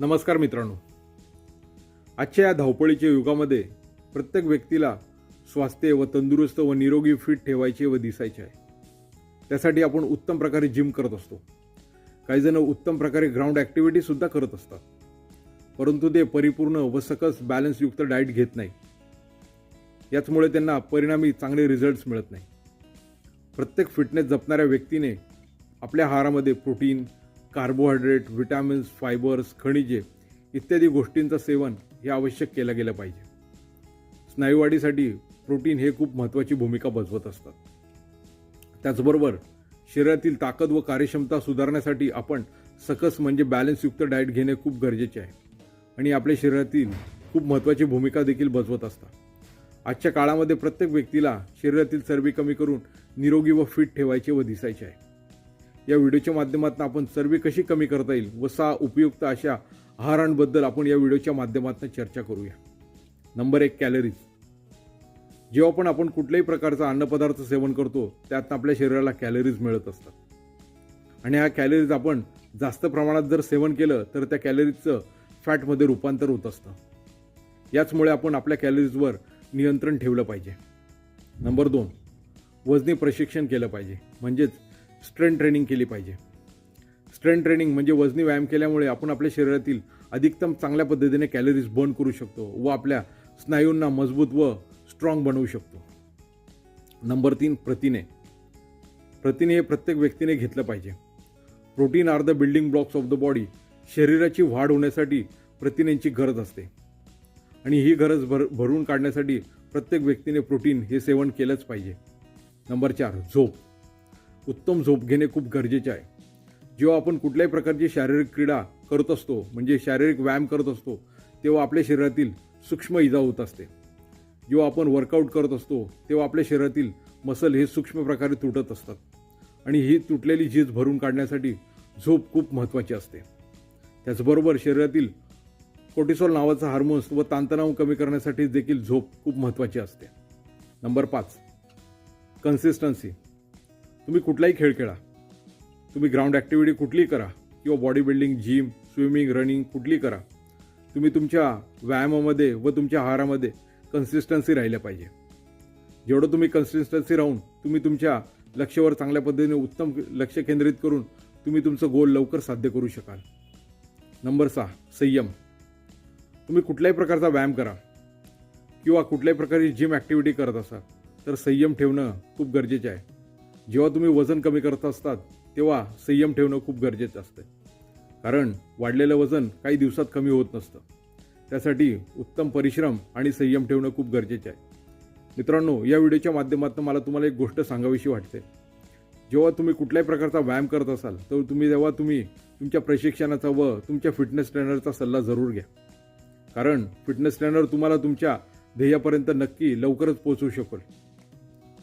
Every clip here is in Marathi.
नमस्कार मित्रांनो. आजच्या या धावपळीच्या युगामध्ये प्रत्येक व्यक्तीला स्वास्थ्य व तंदुरुस्त व निरोगी फिट ठेवायचे व दिसायचे आहे. त्यासाठी आपण उत्तम प्रकारे जिम करत असतो. काही जण उत्तम प्रकारे ग्राउंड ॲक्टिव्हिटीसुद्धा करत असतात. परंतु ते परिपूर्ण व सकस बॅलन्सयुक्त डाएट घेत नाही. याचमुळे त्यांना परिणामी चांगले रिझल्ट्स मिळत नाही. प्रत्येक फिटनेस जपणाऱ्या व्यक्तीने आपल्या आहारामध्ये प्रोटीन कार्बोहायड्रेट व्हिटॅमिन्स फायबर्स खनिजे इत्यादी गोष्टींचं सेवन हे आवश्यक केलं गेलं पाहिजे. स्नायूवाढीसाठी प्रोटीन हे खूप महत्त्वाची भूमिका बजवत असतात. त्याचबरोबर शरीरातील ताकद व कार्यक्षमता सुधारण्यासाठी आपण सकस म्हणजे बॅलन्सयुक्त डाएट घेणे खूप गरजेचे आहे. आणि आपल्या शरीरातील खूप महत्त्वाची भूमिका देखील बजवत असतात. आजच्या काळामध्ये प्रत्येक व्यक्तीला शरीरातील चरबी कमी करून निरोगी व फिट ठेवायचे व दिसायचे आहे. या व्हिडिओच्या माध्यमातून आपण चरबी कशी कमी करता येईल व सहा उपयुक्त अशा आहारांबद्दल आपण या व्हिडिओच्या माध्यमातून चर्चा करूया. नंबर एक कॅलरीज जेव्हा पण आपण कुठल्याही प्रकारचा अन्नपदार्थ सेवन करतो त्यातनं आपल्या शरीराला कॅलरीज मिळत असतात. आणि ह्या कॅलरीज आपण जास्त प्रमाणात जर सेवन केलं तर त्या कॅलरीजचं फॅटमध्ये रूपांतर होत असतं. याचमुळे आपण आपल्या कॅलरीजवर नियंत्रण ठेवलं पाहिजे. नंबर दोन वजनी प्रशिक्षण केलं पाहिजे. म्हणजेच स्ट्रेंथ ट्रेनिंग केली पाहिजे. स्ट्रेंथ ट्रेनिंग म्हणजे वजनी व्यायाम केल्यामुळे आपण आपल्या शरीरातील अधिकतम चांगल्या पद्धतीने कॅलरीज बर्न करू शकतो व आपल्या स्नायूंना मजबूत व स्ट्रॉंग बनवू शकतो. नंबर तीन प्रथिने. प्रथिने हे प्रत्येक व्यक्तीने घेतलं पाहिजे. Protein are the building blocks of the body शरीराची वाढ होण्यासाठी प्रथिनेंची गरज असते. आणि ही गरज भर भरून काढण्यासाठी प्रत्येक व्यक्तीने प्रोटीन हे सेवन केलंच पाहिजे. नंबर चार झोप. उत्तम झोप घेणे खूप गरजेचे आहे. जेव्हा आपण कुठल्याही प्रकारची शारीरिक क्रीडा करत असतो म्हणजे शारीरिक व्यायाम करत असतो तेव्हा आपल्या शरीरातील सूक्ष्म इजा होत असते. जेव्हा आपण वर्कआउट करत असतो तेव्हा आपल्या शरीरातील मसल हे सूक्ष्म प्रकारे तुटत असतात. आणि ही तुटलेली झीज भरून काढण्यासाठी झोप खूप महत्त्वाची असते. त्याचबरोबर शरीरातील कोटिसोल नावाचा हार्मोन्स व ताणतणाव कमी करण्यासाठी देखील झोप खूप महत्त्वाची असते. नंबर पाच. कन्सिस्टन्सी तुम्ही कुठलाही खेळ खेळा. तुम्ही ग्राउंड ॲक्टिव्हिटी कुठलीही करा किंवा body building gym swimming running कुठली करा. तुम्ही तुमच्या व्यायामामध्ये व तुमच्या आहारामध्ये कन्सिस्टन्सी राहिल्या पाहिजे. जेवढं तुम्ही कन्सिस्टन्सी राहून तुम्ही तुमच्या लक्षवर चांगल्या पद्धतीने उत्तम लक्ष केंद्रित करून तुम्ही तुमचं गोल लवकर साध्य करू शकाल. नंबर सहा संयम. तुम्ही कुठल्याही प्रकारचा व्यायाम करा किंवा कुठल्याही प्रकारची जिम ॲक्टिव्हिटी करत असाल तर संयम ठेवणं खूप गरजेचे आहे. जेव्हा तुम्ही वजन कमी करत असतात तेव्हा संयम ठेवणं खूप गरजेचं असतं. कारण वाढलेलं वजन काही दिवसात कमी होत नसतं. त्यासाठी उत्तम परिश्रम आणि संयम ठेवणं खूप गरजेचं आहे. मित्रांनो या व्हिडिओच्या माध्यमातून मला तुम्हाला एक गोष्ट सांगावीशी वाटते. जेव्हा तुम्ही कुठल्याही प्रकारचा व्यायाम करत असाल तर तुम्ही तेव्हा तुम्ही तुमच्या प्रशिक्षणाचा व तुमच्या फिटनेस ट्रेनरचा सल्ला जरूर घ्या. कारण फिटनेस ट्रेनर तुम्हाला तुमच्या ध्येयापर्यंत नक्की लवकरच पोचवू शकेल.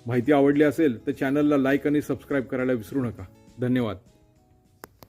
माहिती आवडली असेल तर चॅनलला लाईक आणि सबस्क्राईब करायला विसरू नका. धन्यवाद.